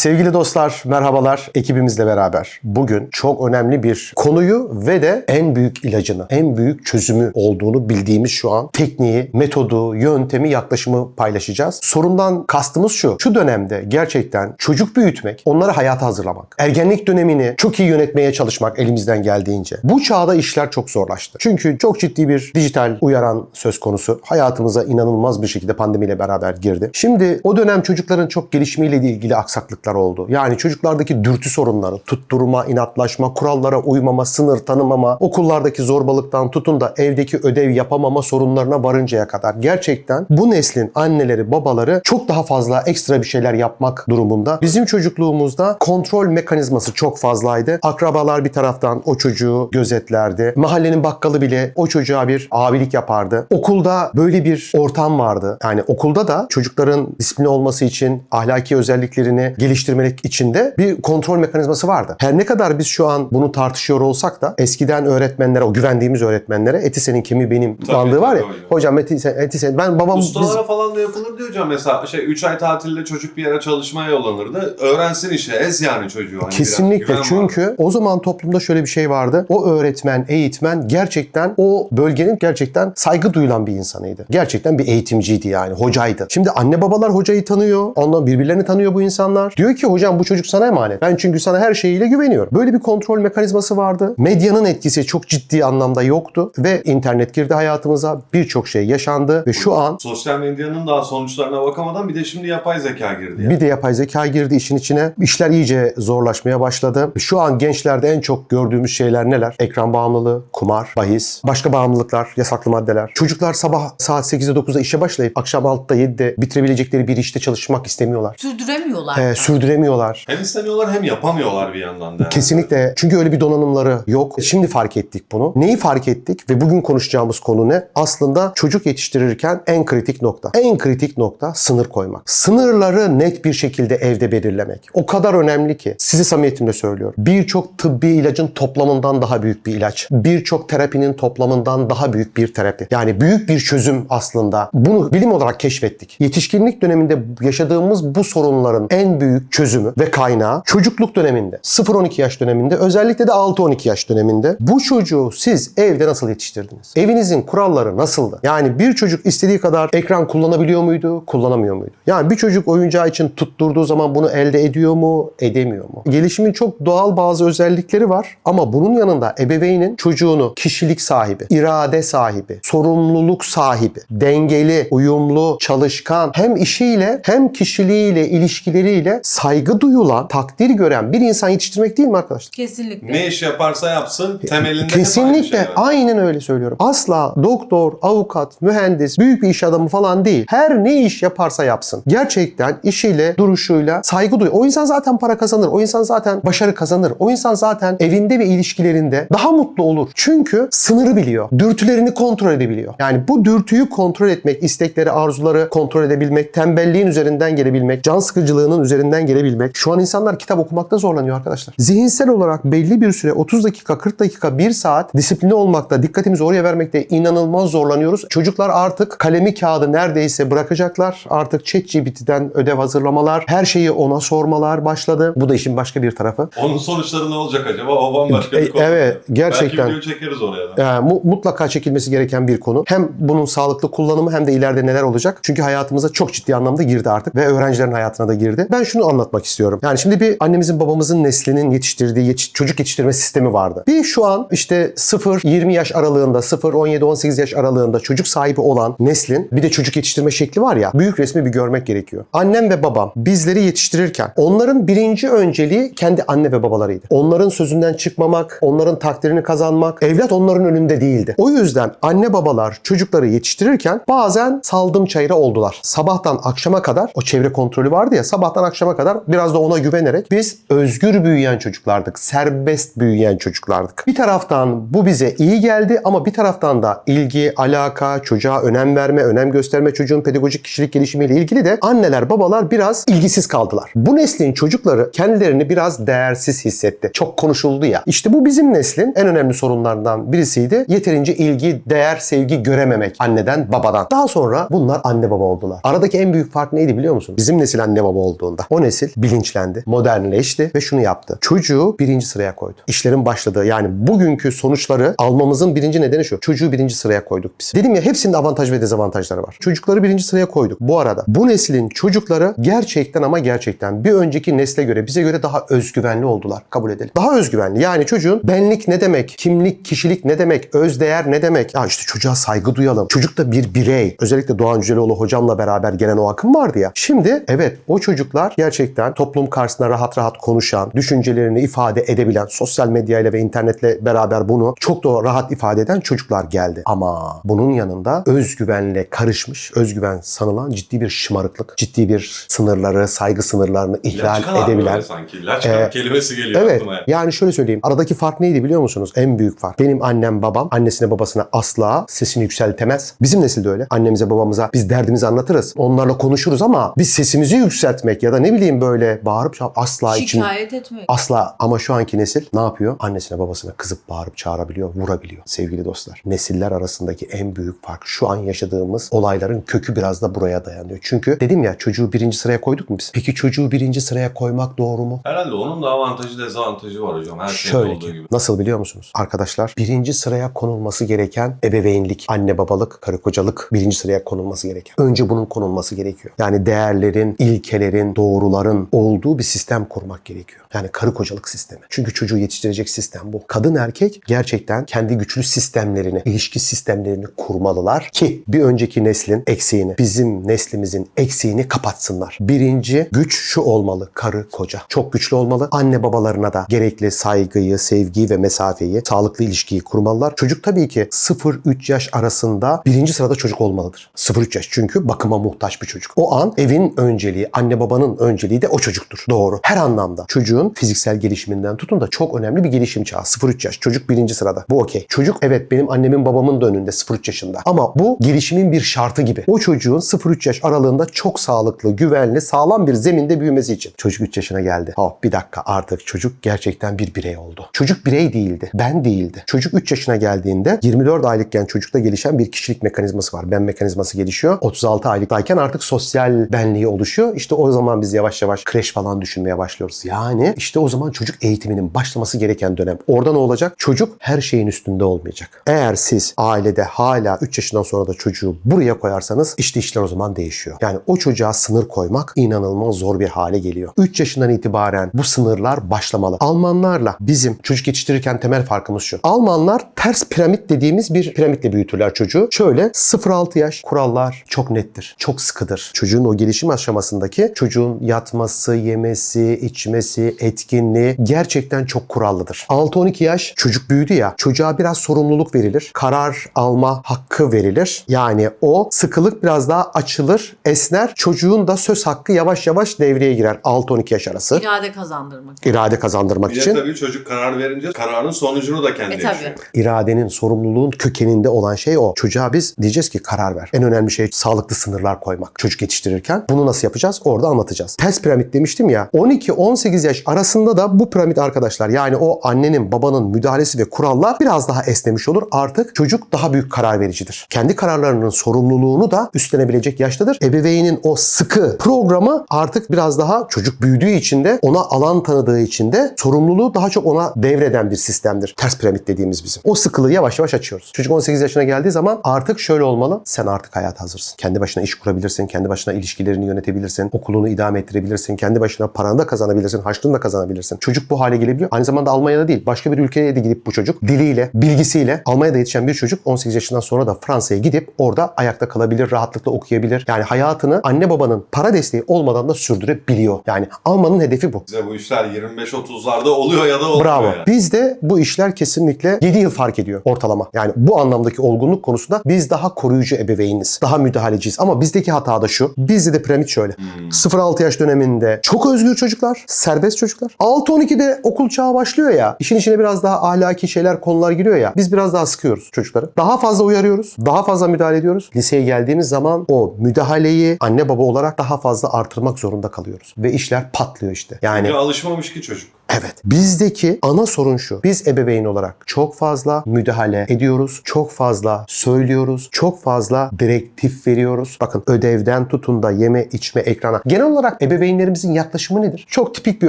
Sevgili dostlar, merhabalar. Ekibimizle beraber bugün çok önemli bir konuyu ve de en büyük ilacını, en büyük çözümü olduğunu bildiğimiz şu an tekniği, metodu, yöntemi, yaklaşımı paylaşacağız. Sorundan kastımız şu. Şu dönemde gerçekten çocuk büyütmek, onları hayata hazırlamak, ergenlik dönemini çok iyi yönetmeye çalışmak elimizden geldiğince. Bu çağda işler çok zorlaştı. Çünkü çok ciddi bir dijital uyaran söz konusu. Hayatımıza inanılmaz bir şekilde pandemiyle beraber girdi. Şimdi o dönem çocukların çok gelişimiyle ilgili aksaklıklar oldu. Yani çocuklardaki dürtü sorunları, tutturma, inatlaşma, kurallara uymama, sınır tanımama, okullardaki zorbalıktan tutun da evdeki ödev yapamama sorunlarına varıncaya kadar gerçekten bu neslin anneleri, babaları çok daha fazla ekstra bir şeyler yapmak durumunda. Bizim çocukluğumuzda kontrol mekanizması çok fazlaydı. Akrabalar bir taraftan o çocuğu gözetlerdi. Mahallenin bakkalı bile o çocuğa bir abilik yapardı. Okulda böyle bir ortam vardı. Yani okulda da çocukların disiplin olması için ahlaki özelliklerini geliştirmek için de bir kontrol mekanizması vardı. Her ne kadar biz şu an bunu tartışıyor olsak da eskiden öğretmenlere, o güvendiğimiz öğretmenlere eti senin kimi benim Tabii, var ya. tabii hocam. Eti sen, eti sen. Ben babam biz, Ustalara falan da yapılır diyor hocam mesela şey 3 ay tatilde çocuk bir yere çalışmaya yollanırdı. Öğrensin işe ez yani çocuğu. Hani Kesinlikle çünkü o zaman toplumda şöyle bir şey vardı. O öğretmen, eğitmen gerçekten o bölgenin gerçekten saygı duyulan bir insanıydı. Gerçekten bir eğitimciydi yani, hocaydı. Şimdi anne babalar hocayı tanıyor. Ondan birbirlerini tanıyor bu insanlar. Diyor ki hocam bu çocuk sana emanet. Ben çünkü sana her şeyiyle güveniyorum. Böyle bir kontrol mekanizması vardı. Medyanın etkisi çok ciddi anlamda yoktu ve internet girdi hayatımıza. Birçok şey yaşandı ve şu an Sosyal medyanın daha sonuçlarına bakamadan bir de şimdi yapay zeka girdi. Yani. Bir de yapay zeka girdi işin içine. İşler iyice zorlaşmaya başladı. Şu an gençlerde en çok gördüğümüz şeyler neler? Ekran bağımlılığı, kumar, bahis, başka bağımlılıklar, yasaklı maddeler. Çocuklar sabah saat 8'de 9'da işe başlayıp akşam 6'da 7'de bitirebilecekleri bir işte çalışmak istemiyorlar. Sürdüremiyorlar. Ee, sürdüremiyorlar. Hem istemiyorlar hem yapamıyorlar bir yandan da. Kesinlikle. Çünkü öyle bir donanımları yok. Şimdi fark ettik bunu. Neyi fark ettik ve bugün konuşacağımız konu ne? Aslında çocuk yetiştirirken en kritik nokta. En kritik nokta sınır koymak. Sınırları net bir şekilde evde belirlemek. O kadar önemli ki. Size samimiyetimle söylüyorum. Birçok tıbbi ilacın toplamından daha büyük bir ilaç. Birçok terapinin toplamından daha büyük bir terapi. Yani büyük bir çözüm aslında. Bunu bilim olarak keşfettik. Yetişkinlik döneminde yaşadığımız bu sorunların en büyük çözümü ve kaynağı çocukluk döneminde, 0-12 yaş döneminde, özellikle de 6-12 yaş döneminde bu çocuğu siz evde nasıl yetiştirdiniz? Evinizin kuralları nasıldı? Yani bir çocuk istediği kadar ekran kullanabiliyor muydu, kullanamıyor muydu? Yani bir çocuk oyuncağı için tutturduğu zaman bunu elde ediyor mu, edemiyor mu? Gelişimin çok doğal bazı özellikleri var ama bunun yanında ebeveynin çocuğunu kişilik sahibi, irade sahibi, sorumluluk sahibi, dengeli, uyumlu, çalışkan hem işiyle hem kişiliğiyle, ilişkileriyle saygı duyulan, takdir gören bir insan yetiştirmek değil mi arkadaşlar? Kesinlikle. Ne iş yaparsa yapsın temelinde hep aynı Kesinlikle şey aynen öyle söylüyorum. Asla doktor, avukat, mühendis, büyük bir iş adamı falan değil. Her ne iş yaparsa yapsın. Gerçekten işiyle, duruşuyla saygı duyuyor. O insan zaten para kazanır. O insan zaten başarı kazanır. O insan zaten evinde ve ilişkilerinde daha mutlu olur. Çünkü sınırı biliyor. Dürtülerini kontrol edebiliyor. Yani bu dürtüyü kontrol etmek, istekleri, arzuları kontrol edebilmek, tembelliğin üzerinden gelebilmek, can sıkıcılığının üzerinden gelebilmek. Şu an insanlar kitap okumakta zorlanıyor arkadaşlar. Zihinsel olarak belli bir süre 30 dakika, 40 dakika, 1 saat disiplinli olmakta, dikkatimizi oraya vermekte inanılmaz zorlanıyoruz. Çocuklar artık kalemi kağıdı neredeyse bırakacaklar. Artık ChatGPT'den ödev hazırlamalar, her şeyi ona sormalar başladı. Bu da işin başka bir tarafı. Onun sonuçları ne olacak acaba? O bambaşka E, bir konu. evet, gerçekten. Belki video çekeriz oraya da. Mu- mutlaka çekilmesi gereken bir konu. Hem bunun sağlıklı kullanımı hem de ileride neler olacak. Çünkü hayatımıza çok ciddi anlamda girdi artık ve öğrencilerin hayatına da girdi. Ben şunu anlatmak istiyorum. Yani şimdi bir annemizin babamızın neslinin yetiştirdiği yetiş- çocuk yetiştirme sistemi vardı. Bir şu an işte 0-20 yaş aralığında, 0-17-18 yaş aralığında çocuk sahibi olan neslin bir de çocuk yetiştirme şekli var ya. Büyük resmi bir görmek gerekiyor. Annem ve babam bizleri yetiştirirken onların birinci önceliği kendi anne ve babalarıydı. Onların sözünden çıkmamak, onların takdirini kazanmak, evlat onların önünde değildi. O yüzden anne babalar çocukları yetiştirirken bazen saldım çayıra oldular. Sabahtan akşama kadar o çevre kontrolü vardı ya sabahtan akşama kadar biraz da ona güvenerek biz özgür büyüyen çocuklardık. Serbest büyüyen çocuklardık. Bir taraftan bu bize iyi geldi ama bir taraftan da ilgi, alaka, çocuğa önem verme, önem gösterme, çocuğun pedagojik kişilik gelişimiyle ilgili de anneler, babalar biraz ilgisiz kaldılar. Bu neslin çocukları kendilerini biraz değersiz hissetti. Çok konuşuldu ya. İşte bu bizim neslin en önemli sorunlarından birisiydi. Yeterince ilgi, değer, sevgi görememek anneden, babadan. Daha sonra bunlar anne baba oldular. Aradaki en büyük fark neydi biliyor musun? Bizim nesil anne baba olduğunda. O nesil nesil bilinçlendi, modernleşti ve şunu yaptı. Çocuğu birinci sıraya koydu. İşlerin başladığı yani bugünkü sonuçları almamızın birinci nedeni şu. Çocuğu birinci sıraya koyduk biz. Dedim ya hepsinin avantaj ve dezavantajları var. Çocukları birinci sıraya koyduk. Bu arada bu neslin çocukları gerçekten ama gerçekten bir önceki nesle göre bize göre daha özgüvenli oldular. Kabul edelim. Daha özgüvenli. Yani çocuğun benlik ne demek, kimlik, kişilik ne demek, özdeğer ne demek? Ya işte çocuğa saygı duyalım. Çocuk da bir birey. Özellikle Doğan Cüceloğlu hocamla beraber gelen o akım vardı ya. Şimdi evet o çocuklar gerçekten toplum karşısında rahat rahat konuşan, düşüncelerini ifade edebilen, sosyal medyayla ve internetle beraber bunu çok da rahat ifade eden çocuklar geldi. Ama bunun yanında özgüvenle karışmış, özgüven sanılan ciddi bir şımarıklık, ciddi bir sınırları, saygı sınırlarını ihlal Laçkalar edebilen sanki. Laçka Ee, kelimesi geliyor Evet. aklıma. ya. Yani şöyle söyleyeyim. Aradaki fark neydi biliyor musunuz? En büyük fark. Benim annem babam annesine babasına asla sesini yükseltemez. Bizim nesilde öyle. Annemize babamıza biz derdimizi anlatırız. Onlarla konuşuruz ama biz sesimizi yükseltmek ya da ne bileyim böyle bağırıp çağırıp asla için Şikayet etmek. Asla ama şu anki nesil ne yapıyor? Annesine babasına kızıp bağırıp çağırabiliyor, vurabiliyor sevgili dostlar. Nesiller arasındaki en büyük fark şu an yaşadığımız olayların kökü biraz da buraya dayanıyor. Çünkü dedim ya çocuğu birinci sıraya koyduk mu biz? Peki çocuğu birinci sıraya koymak doğru mu? Herhalde onun da avantajı dezavantajı var hocam. Her şeyde Şöyle olduğu ki gibi. nasıl biliyor musunuz? Arkadaşlar birinci sıraya konulması gereken ebeveynlik, anne babalık, karı kocalık birinci sıraya konulması gereken. Önce bunun konulması gerekiyor. Yani değerlerin, ilkelerin, doğruların olduğu bir sistem kurmak gerekiyor. Yani karı kocalık sistemi. Çünkü çocuğu yetiştirecek sistem bu. Kadın erkek gerçekten kendi güçlü sistemlerini, ilişki sistemlerini kurmalılar ki bir önceki neslin eksiğini, bizim neslimizin eksiğini kapatsınlar. Birinci güç şu olmalı. Karı koca. Çok güçlü olmalı. Anne babalarına da gerekli saygıyı, sevgiyi ve mesafeyi, sağlıklı ilişkiyi kurmalılar. Çocuk tabii ki 0-3 yaş arasında birinci sırada çocuk olmalıdır. 0-3 yaş çünkü bakıma muhtaç bir çocuk. O an evin önceliği, anne babanın önceliği de o çocuktur. Doğru. Her anlamda. Çocuğun fiziksel gelişiminden tutun da çok önemli bir gelişim çağı. 0-3 yaş. Çocuk birinci sırada. Bu okey. Çocuk evet benim annemin babamın da önünde 0-3 yaşında. Ama bu gelişimin bir şartı gibi. O çocuğun 0-3 yaş aralığında çok sağlıklı, güvenli, sağlam bir zeminde büyümesi için. Çocuk 3 yaşına geldi. Hop bir dakika artık çocuk gerçekten bir birey oldu. Çocuk birey değildi. Ben değildi. Çocuk 3 yaşına geldiğinde 24 aylıkken çocukta gelişen bir kişilik mekanizması var. Ben mekanizması gelişiyor. 36 aylıktayken artık sosyal benliği oluşuyor. İşte o zaman biz yavaş yavaş kreş falan düşünmeye başlıyoruz. Yani işte o zaman çocuk eğitiminin başlaması gereken dönem. Orada ne olacak? Çocuk her şeyin üstünde olmayacak. Eğer siz ailede hala 3 yaşından sonra da çocuğu buraya koyarsanız işte işler o zaman değişiyor. Yani o çocuğa sınır koymak inanılmaz zor bir hale geliyor. 3 yaşından itibaren bu sınırlar başlamalı. Almanlarla bizim çocuk yetiştirirken temel farkımız şu. Almanlar ters piramit dediğimiz bir piramitle büyütürler çocuğu. Şöyle 0-6 yaş kurallar çok nettir. Çok sıkıdır. Çocuğun o gelişim aşamasındaki çocuğun yatması, yemesi, içmesi, etkinliği gerçekten çok kurallıdır. 6-12 yaş çocuk büyüdü ya çocuğa biraz sorumluluk verilir. Karar alma hakkı verilir. Yani o sıkılık biraz daha açılır, esner. Çocuğun da söz hakkı yavaş yavaş devreye girer 6-12 yaş arası. İrade kazandırmak. İrade kazandırmak Bir de için tabii çocuk karar verince kararın sonucunu da kendi E, tabii. yaşıyor. iradenin, sorumluluğun kökeninde olan şey o. Çocuğa biz diyeceğiz ki karar ver. En önemli şey sağlıklı sınırlar koymak. Çocuk yetiştirirken bunu nasıl yapacağız? Orada anlatacağız. Ters piramit demiştim ya. 12-18 yaş arasında da bu piramit arkadaşlar yani o annenin babanın müdahalesi ve kurallar biraz daha esnemiş olur. Artık çocuk daha büyük karar vericidir. Kendi kararlarının sorumluluğunu da üstlenebilecek yaştadır. Ebeveynin o sıkı programı artık biraz daha çocuk büyüdüğü için de ona alan tanıdığı için de sorumluluğu daha çok ona devreden bir sistemdir. Ters piramit dediğimiz bizim. O sıkılığı yavaş yavaş açıyoruz. Çocuk 18 yaşına geldiği zaman artık şöyle olmalı. Sen artık hayata hazırsın. Kendi başına iş kurabilirsin. Kendi başına ilişkilerini yönetebilirsin. Okulunu idame ettirebilirsin. Kendi başına paranı da kazanabilirsin. Harçlığını da kazanabilirsin. Çocuk bu hale gelebiliyor. Aynı zamanda Almanya'da değil. Başka bir ülkeye de gidip bu çocuk diliyle, bilgisiyle Almanya'da yetişen bir çocuk 18 yaşından sonra da Fransa'ya gidip orada ayakta kalabilir, rahatlıkla okuyabilir. Yani hayatını anne babanın para desteği olmadan da sürdürebiliyor. Yani Alman'ın hedefi bu. Bize bu işler 25-30'larda oluyor ya da olmuyor Bravo. yani. Bizde bu işler kesinlikle 7 yıl fark ediyor ortalama. Yani bu anlamdaki olgunluk konusunda biz daha koruyucu ebeveyniz. Daha müdahaleciyiz. Ama bizdeki hata da şu. Bizde de piramit şöyle. 0-6 yaş döneminde çok özgür çocuklar, serbest çocuklar. 6-12'de okul çağı başlıyor ya. işin içine biraz daha ahlaki şeyler, konular giriyor ya. Biz biraz daha sıkıyoruz çocukları. Daha fazla uyarıyoruz. Daha fazla müdahale ediyoruz. Liseye geldiğimiz zaman o müdahaleyi anne baba olarak daha fazla artırmak zorunda kalıyoruz. Ve işler patlıyor işte. Yani Çünkü alışmamış ki çocuk. Evet. Bizdeki ana sorun şu. Biz ebeveyn olarak çok fazla müdahale ediyoruz. Çok fazla söylüyoruz. Çok fazla direktif veriyoruz. Bakın ödevden tutun da yeme içme ekrana. Genel olarak ebeveynlerimizin yaklaşımı nedir? Çok tipik bir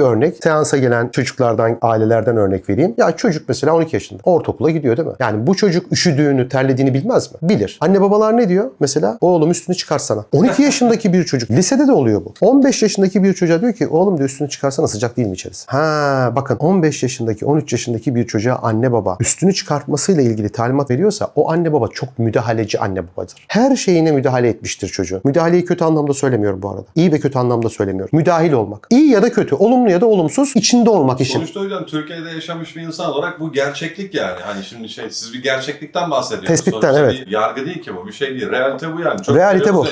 örnek. Seansa gelen çocuklardan, ailelerden örnek vereyim. Ya çocuk mesela 12 yaşında. Ortaokula gidiyor değil mi? Yani bu çocuk üşüdüğünü, terlediğini bilmez mi? Bilir. Anne babalar ne diyor? Mesela oğlum üstünü çıkarsana. 12 yaşındaki bir çocuk. Lisede de oluyor bu. 15 yaşındaki bir çocuğa diyor ki oğlum diyor üstünü çıkarsana sıcak değil mi içerisi? Ha bakın 15 yaşındaki 13 yaşındaki bir çocuğa anne baba üstünü çıkartmasıyla ilgili talimat veriyorsa o anne baba çok müdahaleci anne babadır. Her şeyine müdahale etmiştir çocuğu. Müdahaleyi kötü anlamda söylemiyorum bu arada. İyi ve kötü anlamda söylemiyorum. Müdahil olmak. İyi ya da kötü, olumlu ya da olumsuz içinde olmak işin. Sonuçta hocam Türkiye'de yaşamış bir insan olarak bu gerçeklik yani. Hani şimdi şey siz bir gerçeklikten bahsediyorsunuz. Tespitten, Sonuçta evet. Bir yargı değil ki bu. Bir şey değil. Realite bu yani. Çok Realite bu.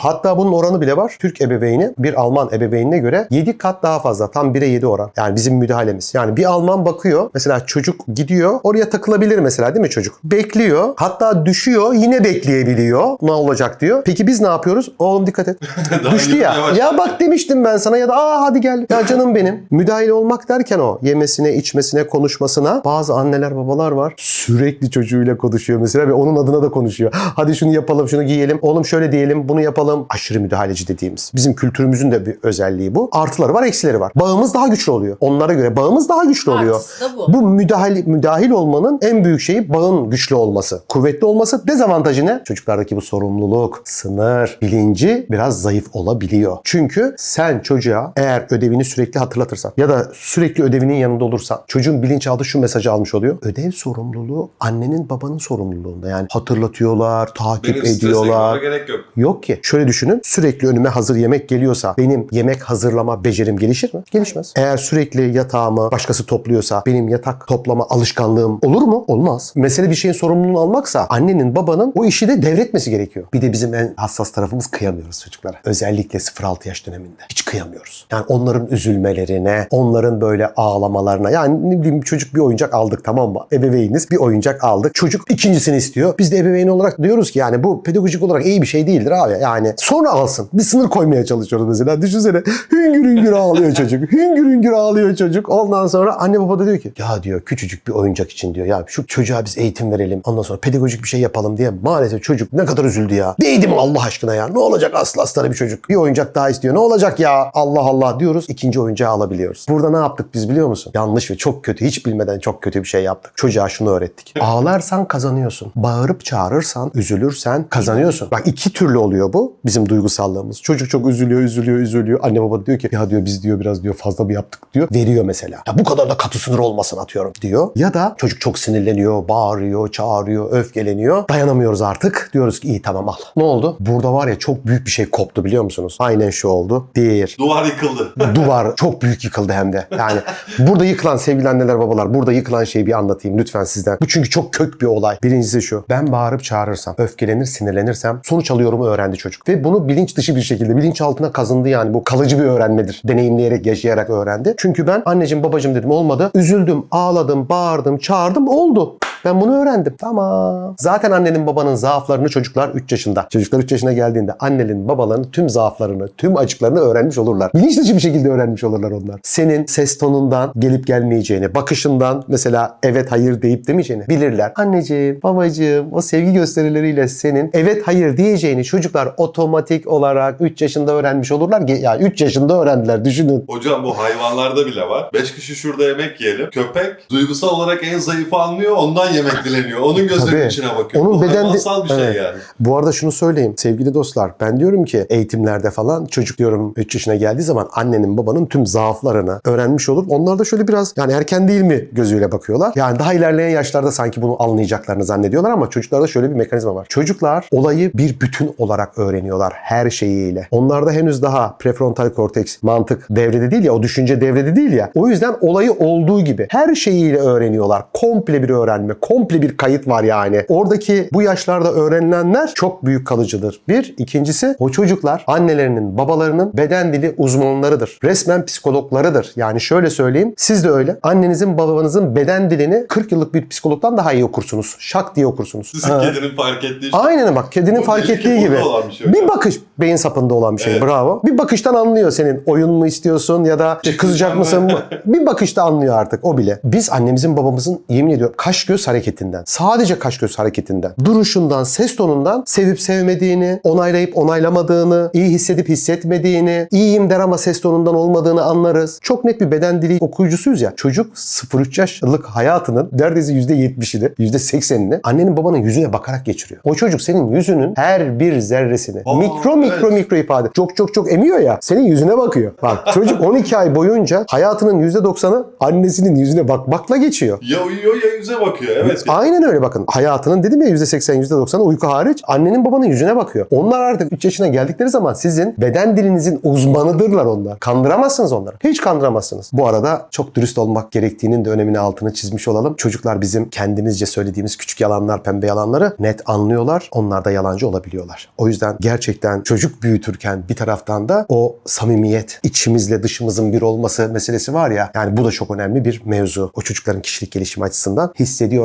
Hatta bunun oranı bile var. Türk ebeveyni bir Alman ebeveynine göre 7 kat daha fazla. Tam 1'e 7 oran. Yani bizim müdahalemiz. Yani bir Alman bakıyor. Mesela çocuk gidiyor. Oraya takılabilir mesela değil mi çocuk? Bekliyor. Hatta düşüyor. Yine bekleyebiliyor. Ne olacak diyor. Peki biz ne yapıyoruz? Oğlum dikkat et. Düştü ya. yavaş- Ya bak demiştim ben sana ya da aa hadi gel. Ya canım benim. Müdahil olmak derken o yemesine, içmesine, konuşmasına bazı anneler babalar var. Sürekli çocuğuyla konuşuyor mesela ve onun adına da konuşuyor. Hadi şunu yapalım, şunu giyelim. Oğlum şöyle diyelim, bunu yapalım. Aşırı müdahaleci dediğimiz. Bizim kültürümüzün de bir özelliği bu. Artıları var, eksileri var. Bağımız daha güçlü oluyor. Onlara göre bağımız daha güçlü oluyor. Bu. Bu müdahil, müdahil olmanın en büyük şeyi bağın güçlü olması. Kuvvetli olması dezavantajı ne? Çocuklardaki bu sorumluluk, sınır, bilinci biraz zayıf olabiliyor. Çünkü sen çocuğa eğer ödevini sürekli hatırlatırsan ya da sürekli ödevinin yanında olursan çocuğun bilinçaltı şu mesajı almış oluyor. Ödev sorumluluğu annenin babanın sorumluluğunda. Yani hatırlatıyorlar, takip Benim ediyorlar. gerek yok. Yok ki. Şöyle düşünün. Sürekli önüme hazır yemek geliyorsa benim yemek hazırlama becerim gelişir mi? Gelişmez. Eğer sürekli yatağımı başkası topluyorsa benim yatak toplama alışkanlığım olur mu? Olmaz. Mesele bir şeyin sorumluluğunu almaksa annenin babanın o işi de devretmesi gerekiyor. Bir de bizim en hassas tarafımız kıyamıyoruz çocuklara. Özellikle 0-6 yaş döneminde. Hiç kıyamıyoruz. Yani onların üzülmelerine, onların böyle ağlamalarına. Yani ne bileyim çocuk bir oyuncak aldık tamam mı? Ebeveyniz bir oyuncak aldık. Çocuk ikincisini istiyor. Biz de ebeveyn olarak diyoruz ki yani bu pedagojik olarak iyi bir şey değildir abi. Yani sonra alsın. Bir sınır koymaya çalışıyoruz mesela. Düşünsene hüngür hüngür ağlıyor çocuk. Hüngür hüngür ağlıyor çocuk. Ondan sonra anne baba da diyor ki ya diyor küçücük bir oyuncak için diyor. Ya şu çocuğa biz eğitim verelim. Ondan sonra pedagojik bir şey yapalım diye. Maalesef çocuk ne kadar üzüldü ya. Değdi mi Allah aşkına ya? Ne olacak aslı astarı bir çocuk? Bir oyuncak daha istiyor. Ne olacak ya? Allah Allah diyoruz. ikinci oyuncağı alabiliyoruz. Burada ne yaptık biz biliyor musun? Yanlış ve çok kötü. Hiç bilmeden çok kötü bir şey yaptık. Çocuğa şunu öğrettik. Ağlarsan kazanıyorsun. Bağırıp çağırırsan, üzülürsen kazanıyorsun. Bak iki türlü oluyor bu. Bizim duygusallığımız. Çocuk çok üzülüyor, üzülüyor, üzülüyor. Anne baba diyor ki ya diyor biz diyor biraz diyor fazla mı yaptık diyor. Veriyor mesela. Ya bu kadar da katı sınır olmasın atıyorum diyor. Ya da çocuk çok sinirleniyor, bağırıyor, çağırıyor, öfkeleniyor. Dayanamıyoruz artık. Diyoruz ki iyi tamam al. Ne oldu? Burada var ya çok büyük bir şey koptu biliyor musunuz? Aynen şu oldu. Bir, Duvar yıkıldı. duvar çok büyük yıkıldı hem de. Yani burada yıkılan sevgili anneler babalar burada yıkılan şeyi bir anlatayım lütfen sizden. Bu çünkü çok kök bir olay. Birincisi şu. Ben bağırıp çağırırsam, öfkelenir, sinirlenirsem sonuç alıyorumu öğrendi çocuk. Ve bunu bilinç dışı bir şekilde bilinç altına kazındı yani. Bu kalıcı bir öğrenmedir. Deneyimleyerek, yaşayarak öğrendi. Çünkü ben anneciğim babacığım dedim olmadı. Üzüldüm, ağladım, bağırdım, çağırdım oldu. Ben bunu öğrendim. Tamam. Zaten annenin babanın zaaflarını çocuklar 3 yaşında. Çocuklar 3 yaşına geldiğinde annenin babaların tüm zaaflarını, tüm acıklarını öğrenmiş olurlar. Bilinç dışı bir şekilde öğrenmiş olurlar onlar. Senin ses tonundan gelip gelmeyeceğini, bakışından mesela evet hayır deyip demeyeceğini bilirler. Anneciğim, babacığım o sevgi gösterileriyle senin evet hayır diyeceğini çocuklar otomatik olarak 3 yaşında öğrenmiş olurlar. Ge- Yani 3 yaşında öğrendiler düşünün. Hocam bu hayvanlarda bile var. Beş kişi şurada yemek yiyelim. Köpek duygusal olarak en zayıfı anlıyor. Ondan yemek dileniyor. Onun gözlerinin Tabii. içine bakıyor. Onun bu beden- bir şey Evet. yani. Bu arada şunu söyleyeyim sevgili dostlar. Ben diyorum ki eğitimlerde falan çocuk diyorum 3 yaşına geldiği zaman annenin babanın tüm zaaflarını öğrenmiş olur. Onlar da şöyle biraz yani erken değil mi gözüyle bakıyorlar. Yani daha ilerleyen yaşlarda sanki bunu anlayacaklarını zannediyorlar ama çocuklarda şöyle bir mekanizma var. Çocuklar olayı bir bütün olarak öğreniyorlar her şeyiyle. Onlarda henüz daha prefrontal korteks mantık devrede değil ya o düşünce devrede değil ya. O yüzden olayı olduğu gibi her şeyiyle öğreniyorlar. Komple bir öğrenme, Komple bir kayıt var yani. Oradaki bu yaşlarda öğrenilenler çok büyük kalıcıdır. Bir. ikincisi o çocuklar annelerinin, babalarının beden dili uzmanlarıdır. Resmen psikologlarıdır. Yani şöyle söyleyeyim. Siz de öyle. Annenizin, babanızın beden dilini 40 yıllık bir psikologdan daha iyi okursunuz. Şak diye okursunuz. Sizin Ha. kedinin fark ettiği şey. Aynen bak kedinin Bu fark ettiği gibi. bir şey. Bir bakış beyin sapında olan bir şey. Evet. Bravo. Bir bakıştan anlıyor senin oyun mu istiyorsun ya da işte kızacak mısın mı? Bir bakışta anlıyor artık o bile. Biz annemizin babamızın yemin ediyorum kaş göz hareketinden, sadece kaş göz hareketinden, duruşundan, ses tonundan sevip sevmediğini, onaylayıp onaylamadığını, iyi hissedip hissetmediğini, iyiyim der ama ses tonundan olmadığını anlarız. Çok net bir beden dili okuyucusuyuz ya. Çocuk 0-3 yaşlık hayatının neredeyse %70'ini, %80'ini annenin babanın yüzüne bakarak geçiriyor. O çocuk senin yüzünün her bir zerresini Aa, mikro mikro evet. mikro ifade. Çok çok çok emiyor ya. Senin yüzüne bakıyor. Bak çocuk 12 ay boyunca hayatının %90'ı annesinin yüzüne bakmakla geçiyor. Ya uyuyor ya yüze bakıyor. Evet. Aynen öyle bakın. Hayatının dedim ya %80 %90'ı uyku hariç annenin babanın yüzüne bakıyor. Onlar artık 3 yaşına geldikleri zaman sizin beden dilinizin uzmanıdırlar onlar. Kandıramazsınız onları. Hiç kandıramazsınız. Bu arada çok dürüst olmak gerektiğinin de önemini altını çizmiş olalım. Çocuklar bizim kendimizce söylediğimiz küçük yalanlar, pembe yalanları net anlıyorlar. Onlar da yalancı olabiliyorlar. O yüzden gerçekten çocuk büyütürken bir taraftan da o samimiyet, içimizle dışımızın bir olması meselesi var ya. Yani bu da çok önemli bir mevzu. O çocukların kişilik gelişimi açısından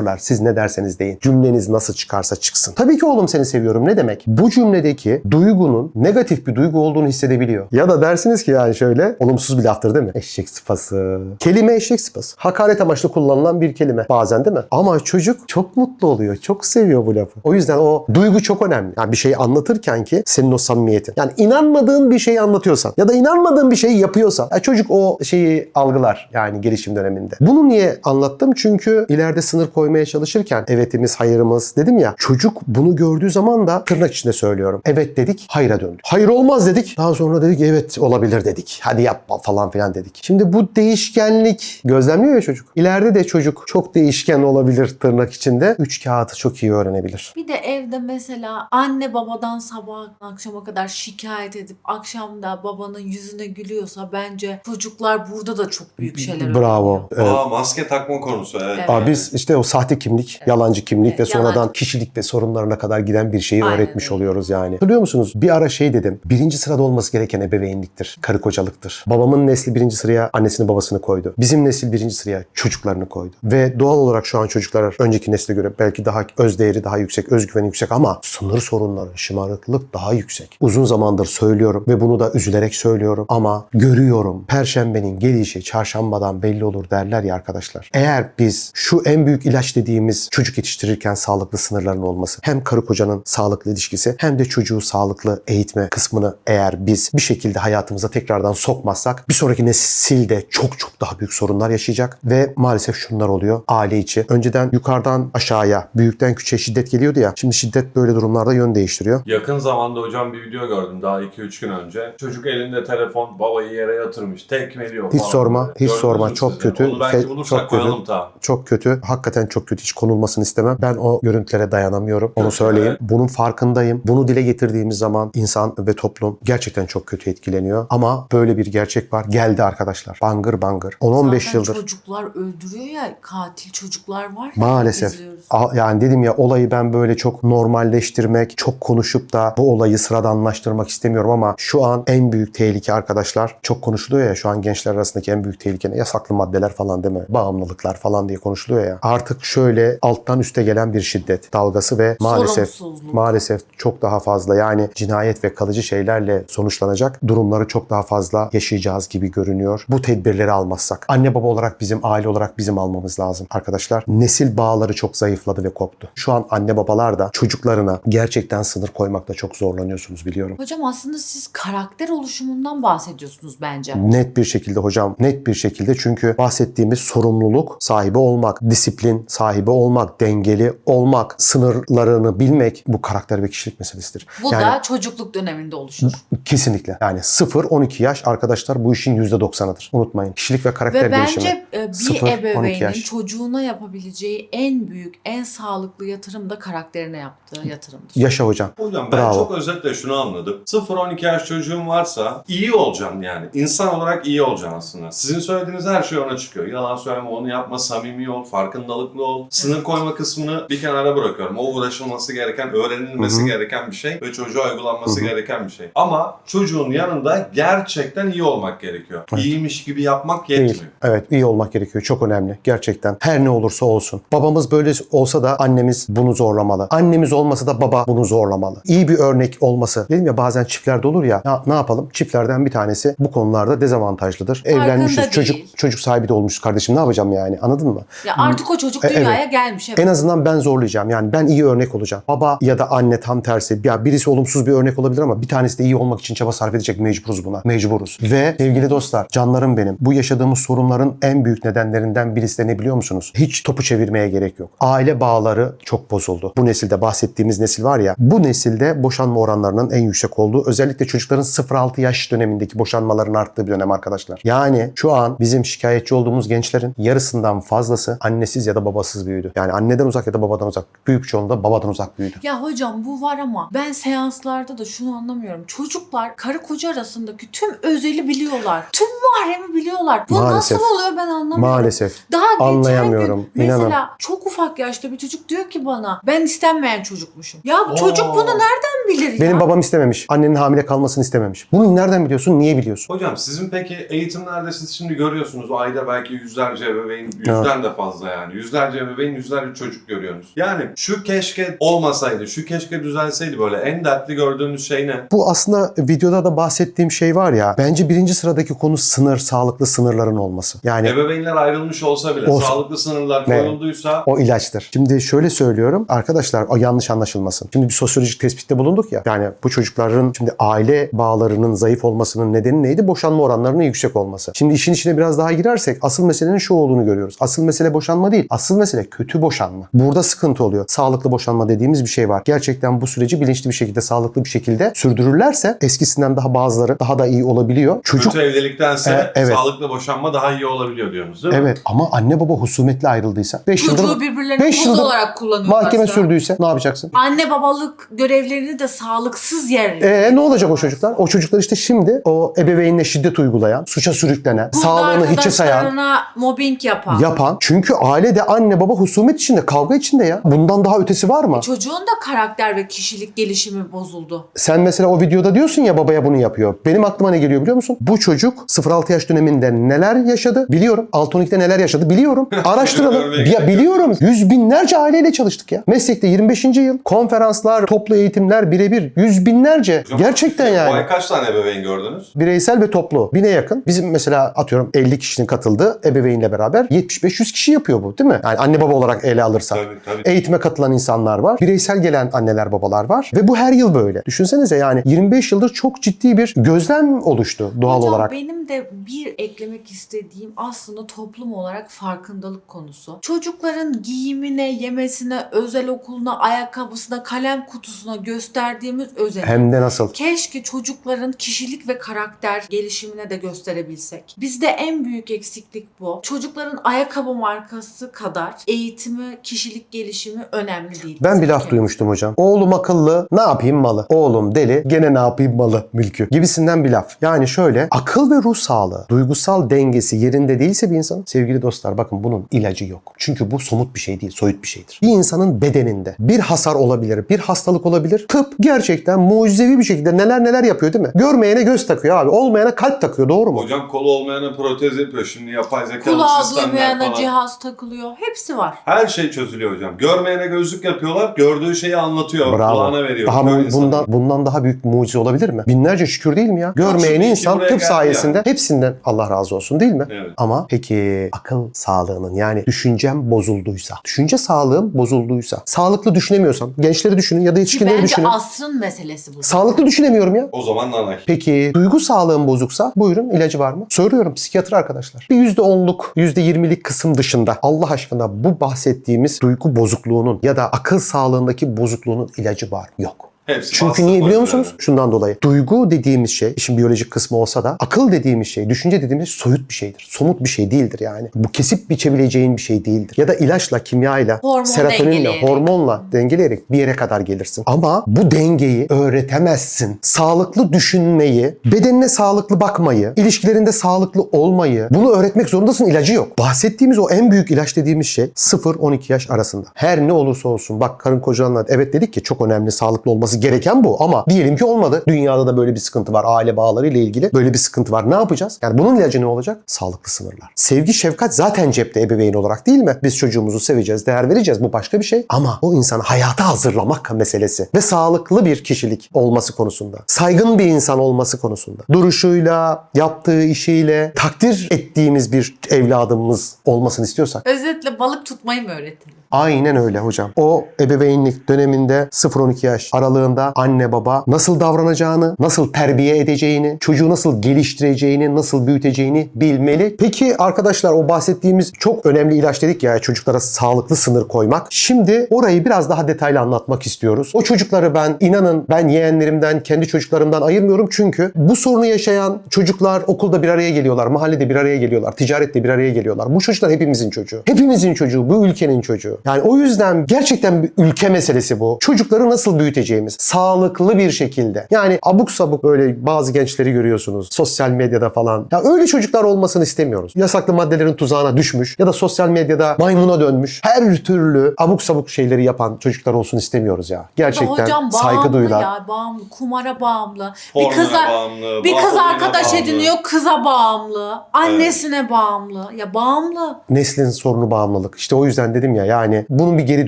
hissediyorlar. Siz ne derseniz deyin. Cümleniz nasıl çıkarsa çıksın. Tabii ki oğlum seni seviyorum ne demek? Bu cümledeki duygunun negatif bir duygu olduğunu hissedebiliyor. Ya da dersiniz ki yani şöyle olumsuz bir laftır değil mi? Eşek sıpası. Kelime eşek sıpası. Hakaret amaçlı kullanılan bir kelime bazen değil mi? Ama çocuk çok mutlu oluyor. Çok seviyor bu lafı. O yüzden o duygu çok önemli. Yani bir şeyi anlatırken ki senin o samimiyetin. Yani inanmadığın bir şeyi anlatıyorsan ya da inanmadığın bir şeyi yapıyorsan ya çocuk o şeyi algılar yani gelişim döneminde. Bunu niye anlattım? Çünkü ileride sınır koymaya çalışırken evetimiz, hayırımız dedim ya çocuk bunu gördüğü zaman da tırnak içinde söylüyorum. Evet dedik, hayra döndük. Hayır olmaz dedik. Daha sonra dedik evet olabilir dedik. Hadi yapma falan filan dedik. Şimdi bu değişkenlik gözlemliyor ya çocuk. İleride de çocuk çok değişken olabilir tırnak içinde. Üç kağıtı çok iyi öğrenebilir. Bir de evde mesela anne babadan sabah akşama kadar şikayet edip akşamda babanın yüzüne gülüyorsa bence çocuklar burada da çok büyük şeyler Bravo. öğreniyor. Evet. Aa maske takma konusu evet. Evet. Aa, biz işte o sahte kimlik, Evet. yalancı kimlik Evet, ve sonradan yalancı. kişilik ve sorunlarına kadar giden bir şeyi Aynen öğretmiş öyle. oluyoruz yani. Hatırlıyor musunuz? Bir ara şey dedim. Birinci sırada olması gereken ebeveynliktir. Karı kocalıktır. Babamın nesli birinci sıraya annesini babasını koydu. Bizim nesil birinci sıraya çocuklarını koydu. Ve doğal olarak şu an çocuklar önceki nesle göre belki daha özdeğeri daha yüksek, özgüveni yüksek ama sınır sorunları, şımarıklık daha yüksek. Uzun zamandır söylüyorum ve bunu da üzülerek söylüyorum ama görüyorum. Perşembenin gelişi çarşambadan belli olur derler ya arkadaşlar. Eğer biz şu en büyük ilaç dediğimiz çocuk yetiştirirken sağlıklı sınırların olması hem karı kocanın sağlıklı ilişkisi hem de çocuğu sağlıklı eğitme kısmını eğer biz bir şekilde hayatımıza tekrardan sokmazsak bir sonraki nesilde çok çok daha büyük sorunlar yaşayacak ve maalesef şunlar oluyor aile içi. Önceden yukarıdan aşağıya, büyükten küçüğe şiddet geliyordu ya. Şimdi şiddet böyle durumlarda yön değiştiriyor. Yakın zamanda hocam bir video gördüm daha 2-3 gün önce. Çocuk elinde telefon babayı yere yatırmış. Tekmeliyor Hiç falan. sorma, hiç Gördünüz sorma. Çok de? kötü. Onu belki Fe- bulursak çok kötü. koyalım ta. Çok kötü. Hakikaten çok kötü. Hiç konulmasını istemem. Ben o görüntülere dayanamıyorum. Onu söyleyeyim. Bunun farkındayım. Bunu dile getirdiğimiz zaman insan ve toplum gerçekten çok kötü etkileniyor. Ama böyle bir gerçek var. Geldi arkadaşlar. Bangır bangır. 10-15 Zaten yıldır. çocuklar öldürüyor ya katil çocuklar var. Maalesef. A- Yani dedim ya olayı ben böyle çok normalleştirmek, çok konuşup da bu olayı sıradanlaştırmak istemiyorum ama şu an en büyük tehlike arkadaşlar çok konuşuluyor ya şu an gençler arasındaki en büyük tehlike ne? Yasaklı maddeler falan değil mi? Bağımlılıklar falan diye konuşuluyor ya. Artık şöyle alttan üste gelen bir şiddet dalgası ve maalesef maalesef çok daha fazla yani cinayet ve kalıcı şeylerle sonuçlanacak durumları çok daha fazla yaşayacağız gibi görünüyor. Bu tedbirleri almazsak. Anne baba olarak bizim, aile olarak bizim almamız lazım arkadaşlar. Nesil bağları çok zayıfladı ve koptu. Şu an anne babalar da çocuklarına gerçekten sınır koymakta çok zorlanıyorsunuz biliyorum. Hocam aslında siz karakter oluşumundan bahsediyorsunuz bence. Net bir şekilde hocam, net bir şekilde çünkü bahsettiğimiz sorumluluk sahibi olmak, disiplin sahibi olmak, dengeli olmak, sınırlarını bilmek bu karakter ve kişilik meselesidir. Bu Yani- da çocukluk döneminde oluşur. Kesinlikle. Yani 0-12 yaş arkadaşlar bu işin %90'ıdır. Unutmayın. Kişilik ve karakter Ve gelişimi. bence e, bir 0-12 ebeveynin çocuğuna yapabileceği en büyük, en sağlıklı yatırım da karakterine yaptığı yatırımdır. Yaşa hocam. Hocam ben Bravo. çok özetle şunu anladım. 0-12 yaş çocuğun varsa iyi olacaksın yani. İnsan olarak iyi olacaksın aslında. Sizin söylediğiniz her şey ona çıkıyor. Yalan söyleme, onu yapma, samimi ol, farkındalıklı ol. Sınır koyma kısmını bir kenara bırakıyorum. O uğraşılması gereken, öğrenilmesi Hı hı. gereken bir şey ve çocuğa uygulanması Hı hı. gereken bir şey. Ama çocuğun yanında gerçekten iyi olmak gerekiyor. Evet. İyiymiş gibi yapmak yetmiyor. Değil. Evet iyi olmak gerekiyor. Çok önemli. Gerçekten. Her ne olursa olsun. Babamız böyle olsa da annemiz bunu zorlamalı. Annemiz olmasa da baba bunu zorlamalı. İyi bir örnek olması. Dedim ya bazen çiftlerde olur ya. ya ne yapalım? Çiftlerden bir tanesi bu konularda dezavantajlıdır. Evlenmişiz. Çocuk değil. çocuk sahibi de olmuşuz kardeşim. Ne yapacağım yani? Anladın mı? Ya artık o çocuk E, evet. dünyaya gelmiş. Evet. En azından ben zorlayacağım. Yani ben iyi örnek olacağım. Baba ya da anne tam tersi. Ya birisi olumsuz bir örnek olabilir ama bir tanesi de iyi olmak için çaba sarf edecek. Mecburuz buna. Mecburuz. Ve sevgili dostlar, canlarım benim. Bu yaşadığımız sorunların en büyük nedenlerinden birisi de ne biliyor musunuz? Hiç topu çevirmeye gerek yok. Aile bağları çok bozuldu. Bu nesilde bahsettiğimiz nesil var ya. Bu nesilde boşanma oranlarının en yüksek olduğu özellikle çocukların 0-6 yaş dönemindeki boşanmaların arttığı bir dönem arkadaşlar. Yani şu an bizim şikayetçi olduğumuz gençlerin yarısından fazlası annesiz ya da babasız büyüdü. Yani anneden uzak ya da babadan uzak. Büyük çoğunluğunda babadan uzak büyüdü. Ya hocam bu var ama ben seanslarda da şunu anlamıyorum. Çocuklar karı koca arasındaki tüm özeli biliyorlar. Tüm mahremi biliyorlar. Bu Maalesef. nasıl oluyor ben anlamıyorum. Maalesef. Daha geçen Anlayamıyorum, gün mesela inanın. çok ufak yaşta bir çocuk diyor ki bana ben istenmeyen çocukmuşum. Ya bu Oo. çocuk bunu nereden bilir Benim ya? babam istememiş. Annenin hamile kalmasını istememiş. Bunu nereden biliyorsun? Niye biliyorsun? Hocam sizin peki eğitimlerde siz şimdi görüyorsunuz ayda belki yüzlerce ebeveyn, yüzden de fazla yani. Yüzlerce ebeveyn, yüzlerce çocuk görüyorsunuz. Yani şu keşke olmasaydı, şu keşke düzelseydi böyle en dertli gördüğünüz şey ne? Bu aslında videoda da bahsettiğim şey var ya. Bence birinci sıradaki konu sınır, sağlıklı sınırların olması. Yani Ebeveynler ayrılmış olsa bile Olsa- sağlıklı sınırlar Ne? koyulduysa o ilaçtır. Şimdi şöyle söylüyorum. Arkadaşlar o yanlış anlaşılmasın. Şimdi bir sosyolojik tespitte bulunduk ya. Yani bu çocukların şimdi aile bağlarının zayıf olmasının nedeni neydi? Boşanma oranlarının yüksek olması. Şimdi işin içine biraz daha girersek asıl meselenin şu olduğunu görüyoruz. Asıl mesele boşanma değil. Asıl mesele kötü boşanma. Burada sıkıntı oluyor. Sağlıklı boşanma dediğimiz bir şey var. Gerçekten bu süreci bilinçli bir şekilde, sağlıklı bir şekilde sürdürürlerse eskisinden daha bazıları daha da iyi olabiliyor. Çocuk kötü evliliktense E, evet. sağlıklı boşanma daha iyi olabiliyor diyorsunuz değil mi? Evet ama anne baba husumetli ayrıldıysa 5 Çocuğu yıldır birbirlerine beş koz yıldır olarak kullanıyorlar. mahkeme sürdüyse ne yapacaksın? Anne babalık görevlerini de sağlıksız yer. Ee ne olacak o çocuklar? O çocuklar işte şimdi o ebeveynine şiddet uygulayan, suça sürüklenen, Burada sağlığını hiçe sayan, arkadaşlarına mobbing yapan. yapan. Çünkü ailede anne baba husumet içinde, kavga içinde ya. Bundan daha ötesi var mı? Çocuğun da karakter ve kişilik gelişimi bozuldu. Sen mesela o videoda diyorsun ya babaya bunu yapıyor. Benim aklıma ne geliyor biliyor musun? Bu çocuk 0-6 yaş döneminde neler yaşadı biliyorum. 6-12'de neler yaşadı biliyorum. Araştıralım. Ya yok. biliyorum. Yüz binlerce aileyle çalıştık ya. Meslekte 25. yıl. Konferanslar, toplu eğitimler birebir. Yüz binlerce. Gerçekten Bu yani. ay kaç tane ebeveyn gördünüz? Bireysel ve toplu. Bine yakın. Bizim mesela atıyorum 50 kişinin katıldığı ebeveynle beraber 75-100 kişi yapıyor bu değil mi? Yani anne baba olarak ele alırsak. Tabii tabii. Eğitime katılan insanlar var. Bireysel gelen anneler babalar var. Ve bu her yıl böyle. Düşünsenize yani 25 yıldır çok ciddi bir gözlem oluştu doğal Hocam olarak. benim de bir eklemek istediğim aslında toplum olarak farkındalık konusu. Çocukların giyimine, yemesine, özel okuluna, ayakkabısına, kalem kutusuna gösterdiğimiz özen. Hem de nasıl? Keşke çocukların kişilik ve karakter gelişimine de gösterebilsek. Bizde en büyük eksiklik bu. Çocukların ayakkabı markası kadar eğitimi, kişilik gelişimi önemli değil. Ben bir laf duymuştum hocam. Oğlum akıllı, ne yapayım malı. Oğlum deli, gene ne yapayım malı mülkü. Gibisinden bir laf. Yani şöyle, akıl ve ruh sağlığı, duygusal dengesi yerinde değilse bir insanın, sevgili dostlar bakın bunun ilacı yok. Çünkü bu somut bir şey değil, soyut bir şeydir. Bir insanın bedeninde bir hasar olabilir, bir hastalık olabilir. Tıp gerçekten mucizevi bir şekilde neler neler yapıyor değil mi? Görmeyene göz takıyor abi, olmayana kalp takıyor doğru mu? Hocam kolu olmayana protez yapıyor şimdi yapay zekalı Kulağı sistemler duymayana falan. cihaz takılıyor. Hepsi var. Her şey çözülüyor hocam. Görmeyene gözlük yapıyorlar, gördüğü şeyi anlatıyor, Bravo. kulağına veriyor. Daha bu- insanı. bundan bundan daha büyük mucize olabilir mi? Binlerce şükür değil mi ya? Görmeyen şükür ki insan tıp sayesinde yani. hepsinden Allah razı olsun değil mi? Evet. Ama peki akıl sağlığının yani düşüncem bozulduysa, düşünce sağlığım bozulduysa, sağlıklı düşünemiyorsam, gençleri düşünün ya da Ki yetişkinleri bence düşünün. asrın meselesi bu. Sağlıklı düşünemiyorum ya. O zaman nanay. Peki duygu sağlığım bozuksa buyurun ilacı var mı? Soruyorum psikiyatr arkadaşlar. Bir %10'luk, %20'lik kısım dışında Allah aşkına bu bahsettiğimiz duygu bozukluğunun ya da akıl sağlığındaki bozukluğunun ilacı var? Yok. Hepsi Çünkü niye biliyor musunuz? Şundan dolayı. Duygu dediğimiz şey, işin biyolojik kısmı olsa da akıl dediğimiz şey, düşünce dediğimiz şey soyut bir şeydir. Somut bir şey değildir yani. Bu kesip biçebileceğin bir şey değildir. Ya da ilaçla, kimyayla, Hormon serotoninle, dengeleyerek. hormonla dengeleyerek bir yere kadar gelirsin. Ama bu dengeyi öğretemezsin. Sağlıklı düşünmeyi, bedenine sağlıklı bakmayı, ilişkilerinde sağlıklı olmayı bunu öğretmek zorundasın. ilacı yok. Bahsettiğimiz o en büyük ilaç dediğimiz şey 0-12 yaş arasında. Her ne olursa olsun bak karın kocanla evet dedik ki çok önemli sağlıklı olması gereken bu ama diyelim ki olmadı. Dünyada da böyle bir sıkıntı var. Aile bağları ile ilgili böyle bir sıkıntı var. Ne yapacağız? Yani bunun ilacı ne olacak? Sağlıklı sınırlar. Sevgi, şefkat zaten cepte ebeveyn olarak değil mi? Biz çocuğumuzu seveceğiz, değer vereceğiz. Bu başka bir şey. Ama o insanı hayata hazırlamak meselesi ve sağlıklı bir kişilik olması konusunda, saygın bir insan olması konusunda, duruşuyla, yaptığı işiyle takdir ettiğimiz bir evladımız olmasını istiyorsak Özetle balık tutmayı mı öğretelim? Aynen öyle hocam. O ebeveynlik döneminde 0-12 yaş aralığında anne baba nasıl davranacağını, nasıl terbiye edeceğini, çocuğu nasıl geliştireceğini, nasıl büyüteceğini bilmeli. Peki arkadaşlar o bahsettiğimiz çok önemli ilaç dedik ya çocuklara sağlıklı sınır koymak. Şimdi orayı biraz daha detaylı anlatmak istiyoruz. O çocukları ben inanın ben yeğenlerimden, kendi çocuklarımdan ayırmıyorum çünkü bu sorunu yaşayan çocuklar okulda bir araya geliyorlar, mahallede bir araya geliyorlar, ticarette bir araya geliyorlar. Bu çocuklar hepimizin çocuğu. Hepimizin çocuğu, bu ülkenin çocuğu. Yani o yüzden gerçekten bir ülke meselesi bu. Çocukları nasıl büyüteceğimiz, sağlıklı bir şekilde. Yani abuk sabuk böyle bazı gençleri görüyorsunuz sosyal medyada falan. Ya öyle çocuklar olmasını istemiyoruz. Yasaklı maddelerin tuzağına düşmüş ya da sosyal medyada maymuna dönmüş. Her türlü abuk sabuk şeyleri yapan çocuklar olsun istemiyoruz ya. Gerçekten Hocam saygı bağımlı duyulan. ya bağımlı kumara bağımlı. bir Hormona kıza bağımlı, bir kız arkadaş bağımlı. ediniyor kıza bağımlı. Annesine bağımlı. Ya bağımlı. neslin sorunu bağımlılık. İşte o yüzden dedim ya yani bunun bir geri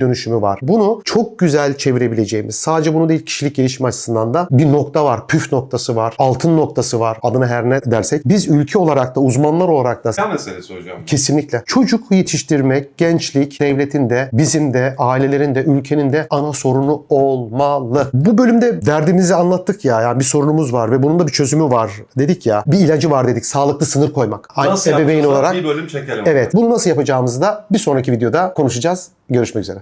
dönüşümü var. Bunu çok güzel çevirebileceğimiz sadece bunu değil kişilik gelişim açısından da bir nokta var. Püf noktası var. Altın noktası var. Adına her ne dersek. Biz ülke olarak da uzmanlar olarak da Ne meselesi hocam? Kesinlikle. Çocuk yetiştirmek, gençlik, devletin de, bizim de, ailelerin de, ülkenin de ana sorunu olmalı. Bu bölümde derdimizi anlattık ya. Yani bir sorunumuz var ve bunun da bir çözümü var dedik ya. Bir ilacı var dedik. Sağlıklı sınır koymak. Nasıl Ebeveyn yapacağız? olarak Bir bölüm çekelim. Evet, bunu nasıl yapacağımızı da bir sonraki videoda konuşacağız. Görüşmek üzere.